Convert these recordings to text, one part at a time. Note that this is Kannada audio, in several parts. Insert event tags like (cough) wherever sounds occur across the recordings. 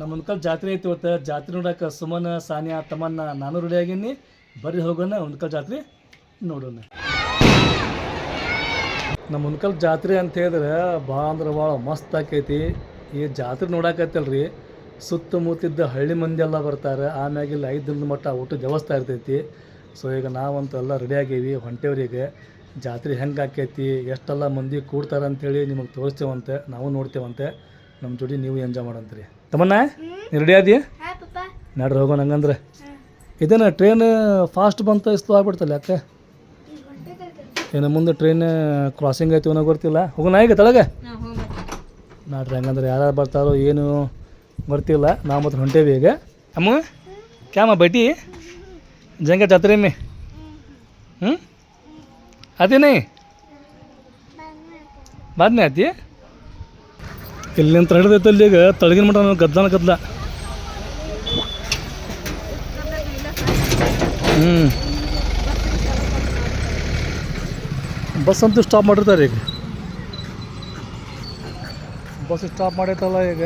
ನಮ್ಮ ಮುನ್ಕಲ್ ಜಾತ್ರೆ ಐತಿ ಇವತ್ತು. ಜಾತ್ರೆ ನೋಡಕ್ಕೆ ಸುಮನ, ಸಾನಿಯಾ, ತಮ್ಮನ್ನ ನಾನು ರೆಡಿ ಆಗೀನಿ. ಬರ್ರಿ ಹೋಗೋಣ ಉಣ್ಕಲ್ ಜಾತ್ರೆ ನೋಡೋಣ. ನಮ್ಮ ಒಂದ್ಕಲ್ ಜಾತ್ರೆ ಅಂತ ಹೇಳಿದ್ರೆ ಭಾಳ ಅಂದ್ರೆ ಭಾಳ ಮಸ್ತ್ ಆಕೈತಿ. ಈ ಜಾತ್ರೆ ನೋಡಕತ್ತಲ್ರಿ, ಸುತ್ತಮುತ್ತಿದ್ದ ಹಳ್ಳಿ ಮಂದಿ ಎಲ್ಲ ಬರ್ತಾರೆ. ಆಮ್ಯಾಗ ಇಲ್ಲಿ ಐದು ದಿನದ ಮಟ್ಟ ಊಟ ವ್ಯವಸ್ಥೆ ಇರ್ತೈತಿ. ಸೊ ಈಗ ನಾವಂತೂ ಎಲ್ಲ ರೆಡಿ ಆಗೀವಿ, ಹೊಂಟೇವ್ರಿಗೆ. ಜಾತ್ರೆ ಹೆಂಗೆ ಆಕೈತಿ, ಎಷ್ಟೆಲ್ಲ ಮಂದಿ ಕೂಡ್ತಾರೆ ಅಂತೇಳಿ ನಿಮಗೆ ತೋರಿಸ್ತೇವಂತೆ, ನಾವು ನೋಡ್ತೇವಂತೆ. ನಮ್ಮ ಜೋಡಿ ನೀವು ಎಂಜಾಯ್ ಮಾಡಂತ್ರಿ. ತಮ್ಮನ್ನ ರೆಡಿ ಆದಿ ಹಾ ಪಪ್ಪ. ನಡ್ರಿ ಹೋಗೋಣ ಹಂಗಂದ್ರೆ. ಇದೇನ ಟ್ರೈನ್ ಫಾಸ್ಟ್ ಬಂತ ಇಷ್ಟು ಆಗ್ಬಿಡ್ತಲ್ಲ ಯಾಕೆ? ಏನು ಮುಂದೆ ಟ್ರೈನ್ ಕ್ರಾಸಿಂಗ್ ಆಯ್ತು ಏನೋ ಗೊತ್ತಿಲ್ಲ. ಹೋಗೋಣ ಈಗ ತಳಗೆ? ನೋಡ್ರಿ ಹಂಗಂದ್ರೆ ಯಾರು ಬರ್ತಾರೋ ಏನು ಗೊತ್ತಿಲ್ಲ. ನಾವು ಮತ್ತೆ ಹೊಂಟೇವಿ ಈಗ. ಅಮ್ಮ ಕ್ಯಾಮ ಬೈಟಿ? ಜಂಗ ಜಾತ್ರೆ ಮೇ? ಹ್ಞೂ ಅದೇನೇ ಬಾದ್ನೇ ಆತಿ? ಇಲ್ಲಿಂದ ಹಿಡಿದೈತಲ್ಲಿ ಈಗ ತಳಗಿನ ಮಟ ಗದ್ದಲ ಗದ್ದಲ. ಹ್ಞೂ ಬಸ್ ಅಂತೂ ಸ್ಟಾಪ್ ಮಾಡಿರ್ತಾರೆ ಈಗ. ಬಸ್ ಸ್ಟಾಪ್ ಮಾಡೈತಲ್ಲ ಈಗ.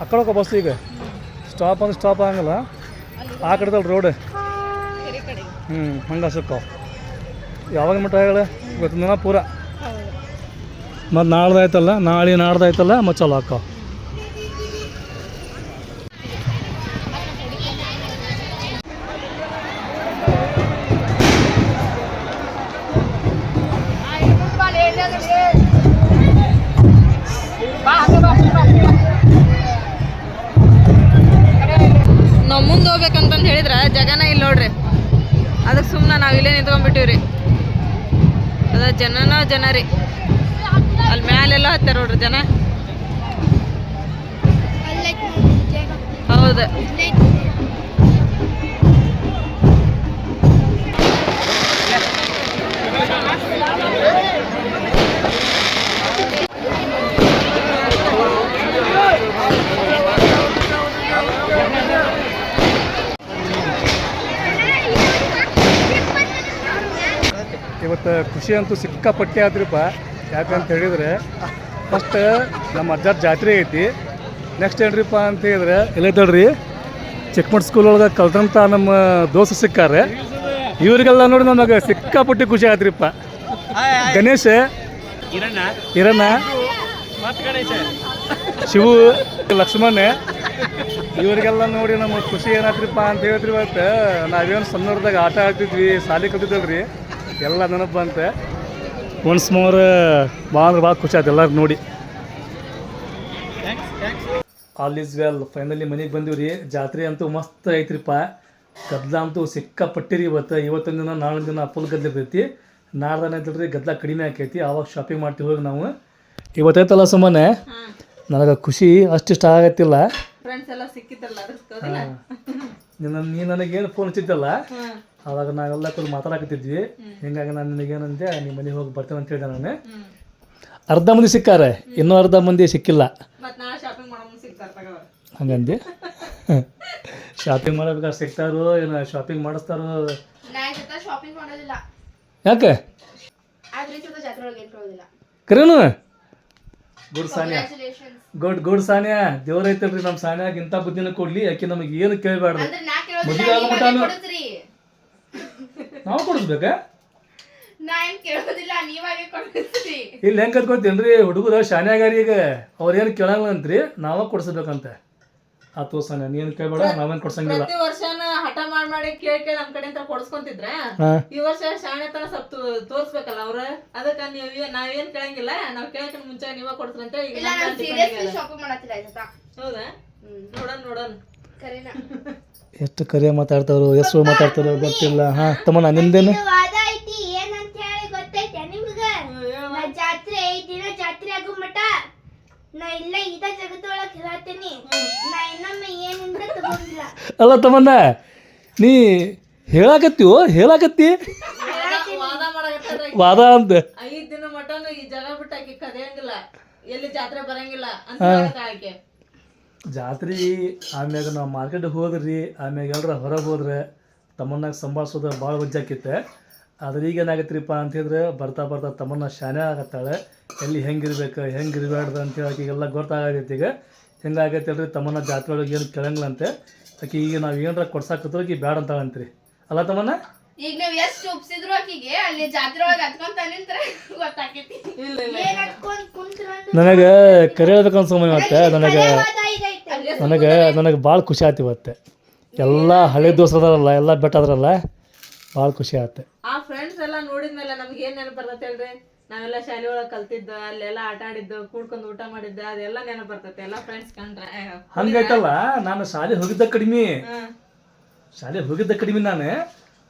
ಆ ಬಸ್ ಈಗ. ಸ್ಟಾಪ್ ಅಂದ್ರೆ ಸ್ಟಾಪ್ ಆಗಂಗಿಲ್ಲ. ಆ ಕಡೆದಲ್ಲ ರೋಡ್ ಹ್ಞೂ ಹಂಗೆ ಸಿಕ್ಕಾವ ಯಾವಾಗ ಮಟ್ಟ ಹೇಳ? ಇವತ್ತಿನ ದಿನ ಪೂರ. ಮತ್ತು ನಾಳ್ದಾಯ್ತಲ್ಲ, ನಾಳೆ ನಾಡ್ದಾಯ್ತಲ್ಲ ಮತ್ತು ಚಲೋ ಅಕ್ಕಾವ ನಾವು ಮುಂದೆ ಹೋಗ್ಬೇಕಂತಂದು ಹೇಳಿದ್ರೆ, ಜಗನ ಇಲ್ಲಿ ನೋಡ್ರಿ. ಅದಕ್ಕೆ ಸುಮ್ಮನೆ ನಾವು ಇಲ್ಲೇ ನಿಂತ್ಕೊಂಡ್ಬಿಟ್ಟಿವ್ರಿ. ಅದ ಜನನ ಜನ ರೀ ಅಲ್ಲಿ ಮ್ಯಾಲೆಲ್ಲ ಹತ್ತಾರ ನೋಡ್ರಿ ಜನ? ಹೌದು. ಇವತ್ತು ಖುಷಿ ಅಂತೂ ಸಿಕ್ಕಾಪಟ್ಟೆ ಆದ್ರಿಪ್ಪ ಯಾಕಂತ ಹೇಳಿದ್ರೆ ಫಸ್ಟ್ ನಮ್ಮ ಅಜ್ಜಾರ ಜಾತ್ರೆ ಐತಿ. ನೆಕ್ಸ್ಟ್ ಏನ್ರಿಪ್ಪ ಅಂತ ಹೇಳಿದ್ರೆ ಎಲ್ಲೈತಲ್ರಿ ಚಿಕ್ಕಮಟ್ ಸ್ಕೂಲ್ ಒಳಗೆ ಕಲ್ತಂತ ನಮ್ಮ ದೋಸ್ತ ಸಿಕ್ಕಾರೆ. ಇವರಿಗೆಲ್ಲ ನೋಡಿ ನಮಗೆ ಸಿಕ್ಕಾಪಟ್ಟಿ ಖುಷಿ ಆದ್ರಿಪ್ಪ. ಗಣೇಶ ಹಿರಣ್ಣ ಶಿವು ಲಕ್ಷ್ಮಣ ಇವರಿಗೆಲ್ಲ ನೋಡಿ ನಮ್ಮ ಖುಷಿ ಏನಾತ್ರಿಪ್ಪ ಅಂತ ಹೇಳಿದ್ರಿ ಇವತ್ತು ನಾವೇನು ಸಣ್ಣದಾಗ ಆಟ ಆಡ್ತಿದ್ವಿ ಸಾಲಿ ಕಲ್ತಿದ್ದಲ್ರಿ. ಎಲ್ಲ ನೆನಪು ಬಂತೆ. ಒನ್ಸ್ ಮೋರ್ ಭಾಳ ಅಂದ್ರೆ ಭಾಳ ಖುಷಿ ಆಯ್ತು ಎಲ್ಲರೂ ನೋಡಿ. ಆಲ್ ಈಸ್ ವೆಲ್ ಫೈನಲಿ ಮನೆಗೆ ಬಂದೀವಿ ಜಾತ್ರೆ ಅಂತೂ ಮಸ್ತ್ ಐತ್ರಿಪ್ಪ. ಗದ್ಲ ಅಂತೂ ಸಿಕ್ಕಾಪಟ್ಟಿರಿ ಇವತ್ತು. ಇವತ್ತಿನ ದಿನ ನಾಲ್ಕು ದಿನ ಫುಲ್ ಗದ್ಲ ಇರ್ತೈತಿ. ನಾಡ್ದಾನ ಐತಲ್ರಿ ಗದ್ಲ ಕಡಿಮೆ ಆಕೈತಿ. ಆವಾಗ ಶಾಪಿಂಗ್ ಮಾಡ್ತೀವಿ ಹೋಗಿ ನಾವು. ಇವತ್ತೈತಲ್ಲ ಸುಮ್ಮನೆ ನನಗೆ ಖುಷಿ. ಅಷ್ಟಿಷ್ಟ ಆಗತ್ತಿಲ್ಲ. ನಿನ್ನ ನೀ ನನಗೇನು ಫೋನ್ ಹಚ್ಚಿದ್ದಲ್ಲ? ಅವಾಗ ನಾವೆಲ್ಲ ಕೂಡ ಮಾತಾಡಕತ್ತಿದ್ವಿ. ಹಿಂಗಾಗಿ ನಾನು ನಿನಗೇನಂತೆ ನಿಮ್ಮ ಮನೆಗೆ ಹೋಗಿ ಬರ್ತೇನೆ ಅಂತ ಹೇಳಿದೆ ನಾನು. ಅರ್ಧ ಮಂದಿ ಸಿಕ್ಕಾರೆ ಇನ್ನೂ ಅರ್ಧ ಮಂದಿ ಸಿಕ್ಕಿಲ್ಲ. ಹಂಗಂದಿ? ಶಾಪಿಂಗ್ (laughs) ಮಾಡಬೇಕಾದ್ರೆ ಸಿಗ್ತಾರೆ ಏನು ಶಾಪಿಂಗ್ ಮಾಡಿಸ್ತಾರೋ? ಯಾಕೆ? ಕರೇನು? Good Sania. Good good Sania. ದೇವ್ರ ಐತಲ್ರಿ ನಮ್ಮ ಸಾನಿಯಾಗ ಇಂಥ ಬುದ್ಧಿನ ಕೊಡ್ಲಿ ಯಾಕೆ ನಮಗೆ ಏನು ಕೇಳಬೇಡ್ರಿ ಮದುವೆ ನೀವೇ ಕೊಡಿಸ್ಬೇಕಾ? ನಾ ಏನ್ ಕೇಳೋದಿಲ್ಲ ನೀವಾಗೆ ಕೊಡಿಸ್ರಿ ಇಲ್ಲಿ ಹೆಂಗೆ ಕತ್ಕೊತೀನ್ರಿ ಹುಡುಗರು ಶಾನ್ಯಾಗಾರಿ ಈಗ ಅವ್ರು ಏನು ಕೇಳಂಗಿಲ್ಲ ಅಂತ್ರಿ ನಾವ ಕೊಡ್ಸ್ಬೇಕಂತೆ. ಆ ತೋರ್ಸಣ ನೀನು ಕೇಳ್ಬೇಡ ನಾವೇನ್ ಕೊಡ್ಸಂಗಿಲ್ಲ. ಪ್ರತಿ ವರ್ಷನ ಹಠ ಮಾಡಿ ಮಾಡಿ ಕೇಳಿ ಕೇಳಿ ನಮ್ ಅಂತ ಕೊಡ್ಸ್ಕೊಂತಿದ್ರ? ಹಾ. ಈ ವರ್ಷ ಶಾಣೆ ತರ ಸ್ವಲ್ಪ ತೋರ್ಸ್ಬೇಕಲ್ಲ ಅವ್ರ? ಅದಕ್ಕ ನೀವ್ ನಾವೇನ್ ಕೇಳಂಗಿಲ್ಲ ನಾವ್ ಕೇಳಕ್ ಮುಂಚೆ ನೀವ ಕೊಡ್ಸ್ರಂತ ಈಗ ಇಲ್ಲ ನಮ್ ನಾನು depend ಸೀರಿಯಸ್ಲಿ ಆಗ್ಯದ. ಶಾಪಿಂಗ್ ಮಾಡತ್ತಿಲ್ಲ ಆಯ್ತಾ? ಹೌದಾ? ನೋಡೋಣ ನೋಡೋಣ. ಕರೀನಾ (laughs) ಎಷ್ಟು ಕರೆ ಮಾತಾಡ್ತಾರೋ ಎಷ್ಟು ಮಾತಾಡ್ತಾರೋ ಗೊತ್ತಿಲ್ಲ. ಹಾ ತಮ್ಮ ನಿಂದೇನು? ಅಲ್ಲ ತಮ್ಮಣ್ಣ ನೀ ಹೇಳಾಕತ್ತೀವೋ ಹೇಳಾಕತ್ತಿ? ವಾದ ಅಂತ. ಐದು ದಿನ ಮಟನು ಈ ಜಾಗ ಬಿಟ್ಟಾಕಿ ಕರೆಯಂಗಿಲ್ಲ ಎಲ್ಲಿ ಜಾತ್ರೆ ಬರಂಗಿಲ್ಲ ಅಂತ ಆಕೆ ಜಾತ್ರೆ ಆಮ್ಯಾಗ ನಾವು ಮಾರ್ಕೆಟ್ ಹೋದ್ರಿ ಆಮ್ಯಾಗ ಎಲ್ಲರ ಹೊರಗೆ ಹೋದ್ರೆ ತಮ್ಮನ್ನಾಗ ಸಂಭಾಳಿಸೋದು ಭಾಳ ವಜ್ಜಾಕಿತ್ತೆ ಆದ್ರೆ ಈಗ ಏನಾಗತ್ರಿಪ್ಪ ಅಂತ ಹೇಳಿದ್ರೆ ಬರ್ತಾ ಬರ್ತಾ ತಮ್ಮನ್ನ ಶಾನೆ ಆಗತ್ತಾಳೆ. ಎಲ್ಲಿ ಹೆಂಗಿರ್ಬೇಕು ಹೆಂಗೆ ಇರಬಾರ್ದು ಅಂತ ಹೇಳಿ ಈಗೆಲ್ಲ ಗೊತ್ತಾಗೈತಿ ಈಗ. ಹೆಂಗಾಗೈತೆ ಅಲ್ರಿ ತಮ್ಮನ ಜಾತ್ರೆ ಒಳಗೆ ಏನು ಕೇಳಂಗಿಲ್ಲಂತೆ ಆಕೆ ಈಗ ನಾವು ಏನಾರ ಕೊಡ್ಸಾಕತ್ರ ಈಗ ಬ್ಯಾಡ ಅಂತಾಳಂತ್ರಿ ಅಲ್ಲ ತಮ್ಮನ್ನ ಈಗ ನೀವ್ ಎಷ್ಟ್ ಒಪ್ಸಿದ್ರು ಆಕಿಗೆ ಅಲ್ಲಿ ಜಾತ್ರೆ ಒಳಗೆ ಹತ್ಕೊಂತ ನಿಂತ್ರ (laughs) ಗೊತ್ತಾಕೈತಿ. ಇಲ್ಲ ಇಲ್ಲ ಏನ್ ಹತ್ಕೊಂಡ್ ಕುಂತ್ರ ನನಗೆ ಕರೆ ಸಮಯ ಮತ್ತೆ ನನಗೆ ನನಗೆ ನನಗೆ ಭಾಳ ಖುಷಿ ಆಯ್ತು ಇವತ್ತು. ಎಲ್ಲ ಹಳೆ ದೋಸ್ರು ಅದಾರಲ್ಲ ಎಲ್ಲ ಬೆಟ್ಟ ಅದರಲ್ಲ. ಭಾಳ ಖುಷಿ ಆಯ್ತು. ಆ ಫ್ರೆಂಡ್ಸ್ ಎಲ್ಲ ನೋಡಿದ್ಮೇಲೆ ನಮ್ಗೆ ಏನ್ ನೆನಪು ಬರ್ತೈತೆ ಹೇಳ್ರಿ? ನಾವೆಲ್ಲ ಶಾಲೆ ಒಳಗೆ ಕಲ್ತಿದ್ದು ಅಲ್ಲೆಲ್ಲ ಆಟ ಆಡಿದ್ದು ಕೂಡ್ಕೊಂಡು ಊಟ ಮಾಡಿದ್ದು ಅದೆಲ್ಲ ನೆನಪು ಬರ್ತೈತೆ. ಎಲ್ಲ ಫ್ರೆಂಡ್ಸ್ ಕಂಡ್ರೆ. ಹಂಗೈತಲ್ಲ ನಾನು ಶಾಲೆ ಹೋಗಿದ್ದ ಕಡಿಮೆ. ಶಾಲೆ ಹೋಗಿದ್ದ ಕಡಿಮೆ ನಾನು.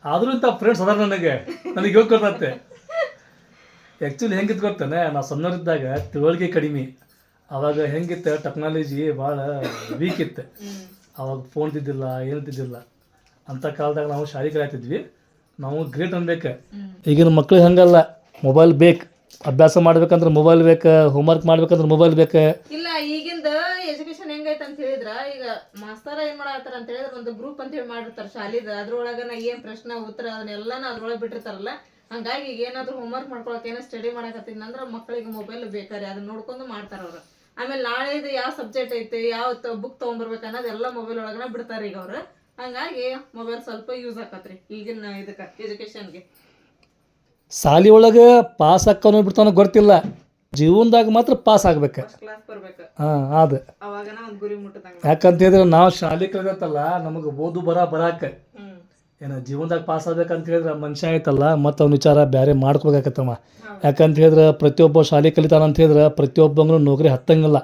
ಆದ್ರೂ ಇಂಥ ಫ್ರೆಂಡ್ಸ್ ಅದಾರ ನನಗೆ. ನನಗೆ ಯೋಗ ಗೊತ್ತಾಗ್ತೆ ಆ್ಯಕ್ಚುಲಿ ಹೆಂಗಿದ್ ಗೊತ್ತಾನೆ ನಾವು ಸಣ್ಣವರಿದ್ದಾಗ ತಿಳುವಳಿಕೆ ಕಡಿಮೆ. ಅವಾಗ ಹೆಂಗಿತ್ತು ಟೆಕ್ನಾಲಜಿ ಭಾಳ ವೀಕ್ ಇತ್ತು. ಅವಾಗ ಫೋನ್ ತಿದ್ದಿಲ್ಲ, ಏನು ತಿದ್ದಿಲ್ಲ. ಅಂಥ ಕಾಲದಾಗ ನಾವು ಶಾಲೆ ಕಲಾಯ್ತಿದ್ವಿ ನಾವು ಗ್ರೇಟ್ ಅನ್ಬೇಕು. ಈಗಿನ ಮಕ್ಳಿಗೆ ಹಂಗಲ್ಲ? ಮೊಬೈಲ್ ಬೇಕು. ಅಭ್ಯಾಸ ಮಾಡ್ಬೇಕಂದ್ರೆ ಮೊಬೈಲ್ ಬೇಕು ಹೋಮ್ವರ್ಕ್ ಮಾಡ್ಬೇಕಂದ್ರೆ ಮೊಬೈಲ್ ಬೇಕು. ಇಲ್ಲ, ಈಗಿಂದ ಎಜುಕೇಶನ್ ಹೆಂಗೈತೆ ಅಂತ ಹೇಳಿದ್ರ, ಈಗ ಮಾಸ್ತರ ಏನ್ ಮಾಡತ್ತಾರ ಅಂತ ಹೇಳಿದ್ರೆ, ಒಂದು ಗ್ರೂಪ್ ಅಂತ ಹೇಳಿ ಮಾಡಿರ್ತಾರ ಶಾಲಿದ. ನಾ ಏನ್ ಪ್ರಶ್ನೆ, ಉತ್ತರ ಅದನ್ನೆಲ್ಲಾನ ಅದ್ರೊಳಗೆ ಬಿಟ್ಟಿರ್ತಾರಲ್ಲ, ಹಂಗಾಗಿ ಈಗ ಏನಾದ್ರು ಹೋಮ್ವರ್ಕ್ ಮಾಡ್ಕೊಳಕ್ ಏನೋ ಸ್ಟಡಿ ಮಾಡಕತ್ತಿನ ಅಂದ್ರೆ ಮಕ್ಕಳಿಗೆ ಮೊಬೈಲ್ ಬೇಕಾರೆ. ಅದನ್ನ ನೋಡ್ಕೊಂಡು ಮಾಡ್ತಾರ ಅವ್ರು. ಆಮೇಲೆ ನಾಳೆ ಇದು ಯಾವ ಸಬ್ಜೆಕ್ಟ್ ಐತೆ ಯಾವ ಬುಕ್ ತೊಗೊಂಬರ್ಬೇಕು ಅನ್ನೋದೆಲ್ಲ ಮೊಬೈಲ್ ಒಳಗನ ಬಿಡ್ತಾರೆ ಈಗ ಅವ್ರು. ಹಂಗಾಗಿ ಮೊಬೈಲ್ ಸ್ವಲ್ಪ ಯೂಸ್ ಆಕತ್ರಿ ಈಗಿನ ಇದಕ್ಕೆ ಎಜುಕೇಶನ್ಗೆ ಸಾಲಿ ಒಳಗೆ ಪಾಸ್ ಆಕ್ಕನೋ ಬಿಡ್ತಾನೋ ಗೊತ್ತಿಲ್ಲ. ಜೀವನದಾಗ ಮಾತ್ರ ಪಾಸ್ ಆಗ್ಬೇಕು. ಕ್ಲಾಸ್ ಬರ್ಬೇಕು. ಹಾಂ ಅದು ಅವಾಗನ ಒಂದ್ ಗುರಿ ಮುಟ್ಟದಂಗ ಯಾಕಂತ ಹೇಳಿದ್ರೆ ನಾವು ಶಾಲೆ ಕಲಿತಲ್ಲ ನಮಗೆ ಓದು ಬರ ಬರಾಕ. ಏನು ಜೀವನದಾಗ ಪಾಸ್ ಆಗ್ಬೇಕಂತ ಹೇಳಿದ್ರೆ ಮನುಷ್ಯ ಆಯ್ತಲ್ಲ ಮತ್ತು ಅವ್ನ ವಿಚಾರ ಬೇರೆ ಮಾಡ್ಕೋಬೇಕಾಗತ್ತಮ್ಮ. ಯಾಕಂತ ಹೇಳಿದ್ರೆ ಪ್ರತಿಯೊಬ್ಬ ಶಾಲೆ ಕಲಿತಾನ ಅಂತ ಹೇಳಿದ್ರೆ ಪ್ರತಿಯೊಬ್ಬಂಗೂ ನೌಕರಿ ಹತ್ತಂಗಿಲ್ಲ.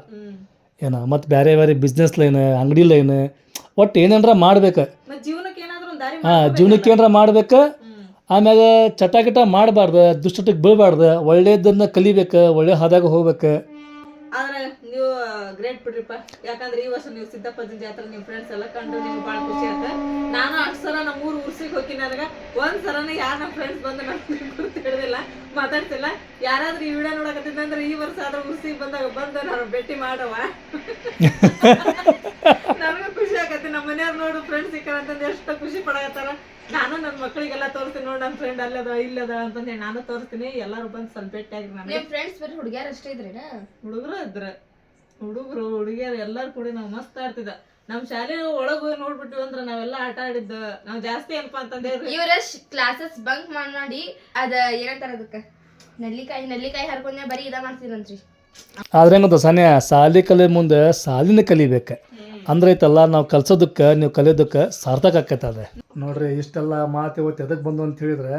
ಏನ ಮತ್ತು ಬೇರೆ ಬೇರೆ ಬಿಸ್ನೆಸ್ ಲೈನ್ ಅಂಗಡಿ ಲೈನ್ ಒಟ್ಟು ಏನೇನ್ರ ಮಾಡ್ಬೇಕು. ಹಾಂ ಜೀವನಕ್ಕೆ ಏನಾರ ಮಾಡ್ಬೇಕು ಆಮ್ಯಾಗ ಚಟ ಗಿಟ ಮಾಡಬಾರ್ದು ದುಷ್ಟಟಿಗೆ ಬೀಳಬಾರ್ದು ಒಳ್ಳೆಯದನ್ನು ಕಲಿಬೇಕು ಒಳ್ಳೆ ಹಾದಾಗ ಹೋಗ್ಬೇಕು. ಆದ್ರೆ ನೀವು ಗ್ರೇಟ್ ಬಿಡ್ರಿಪ್ಪ. ಯಾಕಂದ್ರೆ ಈ ವರ್ಷ ನೀವು ಸಿದ್ದಪ್ಪನ ಜಾತ್ರೆ ನಿಮ್ಮ ಫ್ರೆಂಡ್ಸ್ ಎಲ್ಲ ಕಂಡು ನಿಮ್ಗೆ ಭಾಳ ಖುಷಿ ಆಯ್ತು. ನಾನು ಅಷ್ಟು ಸಲ ನಮ್ಮ ಊರು ಉರ್ಸಿಗೆ ಹೋಗಿ ನನಗ ಒಂದ್ ಸಲನ ಯಾರು ನಮ್ಮ ಫ್ರೆಂಡ್ಸ್ ಬಂದು ನನಗೆ ಗುರ್ತು ಹಿಡಿದಿಲ್ಲ ಮಾತಾಡ್ತಿಲ್ಲ ಯಾರಾದ್ರೂ ಈ ವಿಡಿಯೋ ನೋಡಕತ್ತಿದ್ದಂದ್ರೆ ಈ ವರ್ಷ ಆದ್ರೆ ಉರ್ಸಿಗೆ ಬಂದಾಗ ಬಂದು ನಾನು ಭೇಟಿ ಮಾಡವ. (laughs) ನನಗೂ ಖುಷಿ ಆಗತ್ತೆ. ನಮ್ಮ ಮನೆಯವ್ರು ನೋಡು ಫ್ರೆಂಡ್ಸ್ ಸಿಕ್ಕಾರ ಅಂತಂದು ಎಷ್ಟು ಖುಷಿ ಪಡಕತ್ತಾರ. ನಾನು ನನ್ನ ಮಕ್ಕಳಿಗೆಲ್ಲ ತೋರಿಸ್ತೀನಿ ನೋಡಿ ನನ್ನ ಫ್ರೆಂಡ್ ಅಲ್ಲದ ಇಲ್ಲದ ಅಂತ ಹೇಳಿ ನಾನು ತೋರಿಸ್ತೀನಿ. ಎಲ್ಲರೂ ಬಂದು ಸ್ವಲ್ಪ ಭೇಟಿಯಾಗಿ ನಾನು ನಿಮ್ ಫ್ರೆಂಡ್ಸ್ ಬರೀ ಹುಡುಗ್ಯಾರ ಅಷ್ಟೇ ಇದ್ರೇನ? ಹುಡುಗರು ಇದ್ರ. ಹುಡುಗರು ಹುಡುಗಿಯರು ಎಲ್ಲಾರು ಕೂಡಿ ನಾವು ಮಸ್ತ್ ಆಡ್ತಿದ್ದ. ನಮ್ ಶಾಲೆ ಒಳಗ್ ಹೋಗಿ ನೋಡ್ಬಿಟ್ಟು ಅಂದ್ರ ನಾವೆಲ್ಲ ಆಟ ಆಡಿದ್ದ. ನಾವ್ ಜಾಸ್ತಿ ಏನಪ್ಪಾ ಅಂತಂದ್ರೆ ಇವ್ರ ಕ್ಲಾಸಸ್ ಬಂಕ್ ಮಾಡಿ ಮಾಡಿ ಅದ ಏನಂತಾರ ಅದಕ್ಕ? ನೆಲ್ಲಿಕಾಯಿ ನೆಲ್ಲಿಕಾಯಿ ಹರ್ಕೊಂಡೆ ಬರೀ ಇದ ಮಾಡ್ತೀರಂತ್ರಿ ಆದ್ರೆ ಏನಂತ ಸನ್ಯ ಸಾಲಿ ಕಲಿ ಮುಂದೆ ಸಾಲಿನ ಕಲಿಬೇಕು. ಅಂದ್ರೆ ಐತಲ್ಲ ನಾವು ಕಲ್ಸೋದಕ್ಕೆ ನೀವು ಕಲಿಯೋದಕ್ಕೆ ಸಾರ್ಥಕ ಆಕೈತೆ ಅದೇ. ನೋಡ್ರಿ ಇಷ್ಟೆಲ್ಲ ಮಾತು ಇವತ್ತು ಎದಕ್ಕೆ ಬಂದು ಅಂತ ಹೇಳಿದ್ರೆ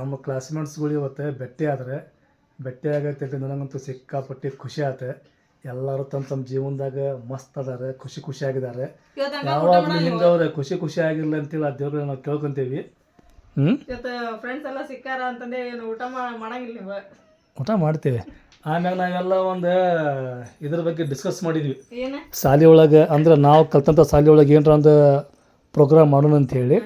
ನಮ್ಮ ಕ್ಲಾಸ್ಮೇಟ್ಸ್ಗಳು ಇವತ್ತು ಬೆಟ್ಟಿ ಆದ್ರೆ ಭೇಟಿ ಆಗೈತೆ ನನಗಂತೂ ಸಿಕ್ಕಾಪಟ್ಟಿ ಖುಷಿ ಆತೆ. ಎಲ್ಲರೂ ತಮ್ಮ ತಮ್ಮ ಜೀವನದಾಗ ಮಸ್ತ್ ಅದಾರೆ ಖುಷಿ ಖುಷಿಯಾಗಿದ್ದಾರೆ ಆಗಿದ್ದಾರೆ. ಯಾವಾಗಲೂ ಹಿಂಗೆ ಅವ್ರೆ ಖುಷಿ ಖುಷಿ ಆಗಿರ್ಲಿ ಅಂತೇಳಿ ಆ ದೇವ್ರಿಗೆ ನಾವು ಕೇಳ್ಕೊಂತೀವಿ. ಹ್ಞೂ ಫ್ರೆಂಡ್ಸ್ ಎಲ್ಲ ಸಿಕ್ಕಾರ ಅಂತಂದೆ ಏನು ಊಟ ಮಾಡಂಗಿಲ್ಲ ನೀವು? ಊಟ ಮಾಡ್ತೀವಿ. ಆಮ್ಯಾಗ ನಾವೆಲ್ಲ ಒಂದು ಇದ್ರ ಬಗ್ಗೆ ಡಿಸ್ಕಸ್ ಮಾಡಿದ್ವಿ. ಶಾಲೆ ಒಳಗೆ ಅಂದ್ರೆ ನಾವು ಕಲ್ತಂಥ ಶಾಲೆ ಒಳಗೆ ಏನರ ಒಂದು ಪ್ರೋಗ್ರಾಮ್ ಮಾಡೋಣ ಅಂತ ಹೇಳಿ.